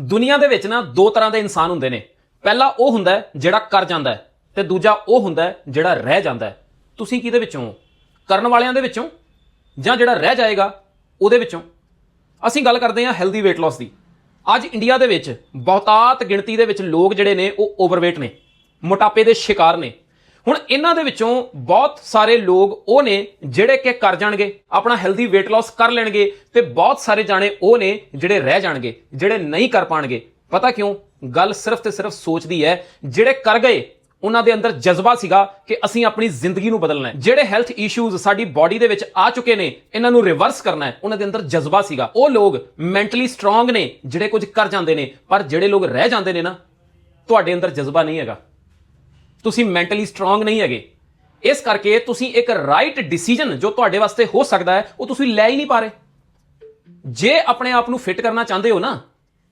ਦੁਨੀਆ ਦੇ ਵਿੱਚ ਨਾ ਦੋ ਤਰ੍ਹਾਂ ਦੇ ਇਨਸਾਨ ਹੁੰਦੇ ਨੇ। ਪਹਿਲਾ ਉਹ ਹੁੰਦਾ ਜਿਹੜਾ ਕਰ ਜਾਂਦਾ ਹੈ ਤੇ ਦੂਜਾ ਉਹ ਹੁੰਦਾ ਜਿਹੜਾ ਰਹਿ ਜਾਂਦਾ ਹੈ। ਤੁਸੀਂ ਕਿਹਦੇ ਵਿੱਚੋਂ? ਕਰਨ ਵਾਲਿਆਂ ਦੇ ਵਿੱਚੋਂ? ਜਾਂ ਜਿਹੜਾ ਰਹਿ ਜਾਏਗਾ, ਉਹਦੇ ਵਿੱਚੋਂ? ਅਸੀਂ ਗੱਲ ਕਰਦੇ ਹਾਂ ਹੈਲਦੀ weight loss ਦੀ। ਅੱਜ ਇੰਡੀਆ ਦੇ ਵਿੱਚ ਬਹੁਤਾਤ ਗਿਣਤੀ ਦੇ ਵਿੱਚ ਲੋਕ ਜਿਹੜੇ ਨੇ, ਉਹ ਓਵਰਵੇਟ ਨੇ। ਮੋਟਾਪੇ ਦੇ ਸ਼ਿਕਾਰ ਨੇ। ਹੁਣ ਇਹਨਾਂ ਦੇ ਵਿੱਚੋਂ ਬਹੁਤ ਸਾਰੇ ਲੋਕ ਉਹ ਨੇ ਜਿਹੜੇ ਕਿ ਕਰ ਜਾਣਗੇ, ਆਪਣਾ ਹੈਲਦੀ weight loss ਕਰ ਲੈਣਗੇ ਤੇ ਬਹੁਤ ਸਾਰੇ ਜਾਣੇ ਉਹ ਨੇ ਜਿਹੜੇ ਰਹਿ ਜਾਣਗੇ, ਜਿਹੜੇ ਨਹੀਂ ਕਰ ਪਾਣਗੇ। ਪਤਾ ਕਿਉਂ? ਗੱਲ ਸਿਰਫ ਤੇ ਸਿਰਫ ਸੋਚ ਦੀ ਹੈ। ਜਿਹੜੇ ਕਰ ਗਏ, ਉਹਨਾਂ ਦੇ ਅੰਦਰ ਜਜ਼ਬਾ ਸੀਗਾ ਕਿ ਅਸੀਂ ਆਪਣੀ ਜ਼ਿੰਦਗੀ ਨੂੰ ਬਦਲਣਾ ਹੈ। ਜਿਹੜੇ ਹੈਲਥ ਇਸ਼ੂਜ਼ ਸਾਡੀ ਬਾਡੀ ਦੇ ਵਿੱਚ ਆ ਚੁੱਕੇ ਨੇ, ਇਹਨਾਂ ਨੂੰ ਰਿਵਰਸ ਕਰਨਾ ਹੈ, ਉਹਨਾਂ ਦੇ ਅੰਦਰ ਜਜ਼ਬਾ ਸੀਗਾ। ਉਹ ਲੋਕ ਮੈਂਟਲੀ ਸਟਰੋਂਗ ਨੇ, ਜਿਹੜੇ ਕੁਝ ਕਰ ਜਾਂਦੇ ਨੇ, ਪਰ ਜਿਹੜੇ ਲੋਕ ਰਹਿ ਜਾਂਦੇ ਨੇ ਨਾ, ਤੁਹਾਡੇ ਅੰਦਰ ਜਜ਼ਬਾ ਨਹੀਂ ਹੈਗਾ। ਤੁਸੀਂ ਮੈਂਟਲੀ ਸਟਰੋਂਗ ਨਹੀਂ ਹੈਗੇ। ਇਸ ਕਰਕੇ ਤੁਸੀਂ ਇੱਕ ਰਾਈਟ ਡਿਸੀਜਨ ਜੋ ਤੁਹਾਡੇ ਵਾਸਤੇ ਹੋ ਸਕਦਾ ਹੈ, ਉਹ ਤੁਸੀਂ ਲੈ ਹੀ ਨਹੀਂ ਪਾ ਰਹੇ। ਜੇ ਆਪਣੇ ਆਪ ਨੂੰ ਫਿੱਟ ਕਰਨਾ ਚਾਹੁੰਦੇ ਹੋ ਨਾ,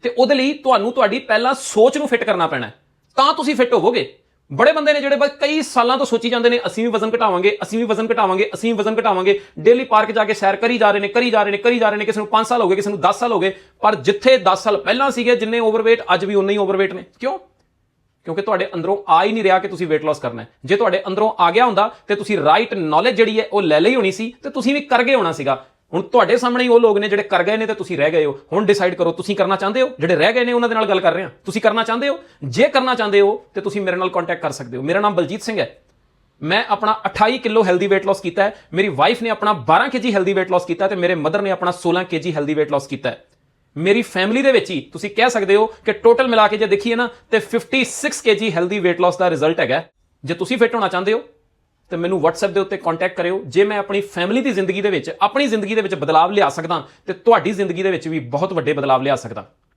ਤੇ ਉਹਦੇ ਲਈ ਤੁਹਾਨੂੰ ਤੁਹਾਡੀ ਪਹਿਲਾਂ ਸੋਚ ਨੂੰ ਫਿੱਟ ਕਰਨਾ ਪੈਣਾ ਤਾਂ ਤੁਸੀਂ ਫਿੱਟ ਹੋਵੋਗੇ। ਬੜੇ ਬੰਦੇ ਨੇ ਜਿਹੜੇ ਬਸ ਕਈ ਸਾਲਾਂ ਤੋਂ ਸੋਚੀ ਜਾਂਦੇ ਨੇ, ਅਸੀਂ ਵੀ ਵਜ਼ਨ ਘਟਾਵਾਂਗੇ, ਅਸੀਂ ਵੀ ਵਜ਼ਨ ਘਟਾਵਾਂਗੇ, ਅਸੀਂ ਵੀ ਵਜ਼ਨ ਘਟਾਵਾਂਗੇ। ਡੇਲੀ ਪਾਰਕ ਜਾ ਕੇ ਸੈਰ ਕਰੀ ਜਾ ਰਹੇ ਨੇ, ਕਰੀ ਜਾ ਰਹੇ ਨੇ, ਕਰੀ ਜਾ ਰਹੇ ਨੇ, ਕਿਸੇ ਨੂੰ 5 ਸਾਲ ਹੋ ਗਏ, ਕਿਸੇ ਨੂੰ 10 ਸਾਲ ਹੋ ਗਏ। ਪਰ ਜਿੱਥੇ 10 ਸਾਲ ਪਹਿਲਾਂ ਸੀਗੇ, ਜਿੰਨੇ ਓਵਰਵੇਟ ਅੱਜ ਵੀ ਉਨੇ ਹੀ ਓਵਰਵੇਟ ਨੇ। ਕਿਉਂ? ਕਿਉਂਕਿ ਤੁਹਾਡੇ ਅੰਦਰੋਂ ਆ ਹੀ ਨਹੀਂ ਰਿਹਾ ਕਿ ਤੁਸੀਂ weight loss ਕਰਨਾ ਹੈ। ਜੇ ਤੁਹਾਡੇ ਅੰਦਰੋਂ ਆ ਗਿਆ ਹੁੰਦਾ, ਤੇ ਤੁਸੀਂ ਰਾਈਟ ਨੌਲੇਜ ਜਿਹੜੀ ਹੈ, ਉਹ ਲੈ ਲਈ ਹੋਣੀ ਸੀ, ਤੇ ਤੁਸੀਂ ਵੀ ਕਰ ਗਏ ਹੋਣਾ ਸੀਗਾ। ਹੁਣ ਤੁਹਾਡੇ ਸਾਹਮਣੇ ਹੀ ਉਹ ਲੋਕ ਨੇ ਜਿਹੜੇ ਕਰ ਗਏ ਨੇ, ਤੇ ਤੁਸੀਂ ਰਹਿ ਗਏ ਹੋ। ਹੁਣ ਡਿਸਾਈਡ ਕਰੋ, ਤੁਸੀਂ ਕਰਨਾ ਚਾਹੁੰਦੇ ਹੋ? ਜਿਹੜੇ ਰਹਿ ਗਏ ਨੇ, ਉਹਨਾਂ ਦੇ ਨਾਲ ਗੱਲ ਕਰ ਰਹੇ ਹਾਂ। ਤੁਸੀਂ ਕਰਨਾ ਚਾਹੁੰਦੇ ਹੋ? ਜੇ ਕਰਨਾ ਚਾਹੁੰਦੇ ਹੋ, ਤੇ ਤੁਸੀਂ ਮੇਰੇ ਨਾਲ ਕੰਟੈਕਟ ਕਰ ਸਕਦੇ ਹੋ। ਮੇਰਾ ਨਾਮ ਬਲਜੀਤ ਸਿੰਘ ਹੈ। ਮੈਂ ਆਪਣਾ 28 ਕਿਲੋ ਹੈਲਦੀ weight loss ਕੀਤਾ ਹੈ। ਮੇਰੀ ਵਾਈਫ ਨੇ ਆਪਣਾ 12 ਕੇਜੀ ਹੈਲਦੀ weight loss ਕੀਤਾ ਹੈ ਤੇ ਮੇਰੇ ਮਦਰ ਨੇ ਆਪਣਾ 16 ਕੇਜੀ ਹੈਲਦੀ weight loss ਕੀਤਾ ਹੈ। ਮੇਰੀ ਫੈਮਿਲੀ ਦੇ ਵਿੱਚ ਹੀ ਤੁਸੀਂ ਕਹਿ ਸਕਦੇ ਹੋ ਕਿ ਟੋਟਲ ਮਿਲਾ ਕੇ ਜੇ ਦੇਖੀਏ ਨਾ, ਤੇ 56 ਕੇਜੀ ਹੈਲਦੀ weight loss ਦਾ ਰਿਜ਼ਲਟ ਹੈਗਾ। ਜੇ ਤੁਸੀਂ ਫਿੱਟ ਹੋਣਾ ਚਾਹੁੰਦੇ ਹੋ, ਤੇ ਮੈਨੂੰ WhatsApp ਦੇ ਉੱਤੇ ਕੰਟੈਕਟ ਕਰਿਓ। ਜੇ ਮੈਂ ਆਪਣੀ ਫੈਮਿਲੀ ਦੀ ਜ਼ਿੰਦਗੀ ਦੇ ਵਿੱਚ, ਆਪਣੀ ਜ਼ਿੰਦਗੀ ਦੇ ਵਿੱਚ ਬਦਲਾਅ ਲਿਆ ਸਕਦਾ, ਤੇ ਤੁਹਾਡੀ ਜ਼ਿੰਦਗੀ ਦੇ ਵਿੱਚ ਵੀ ਬਹੁਤ ਵੱਡੇ ਬਦਲਾਅ ਲਿਆ ਸਕਦਾ।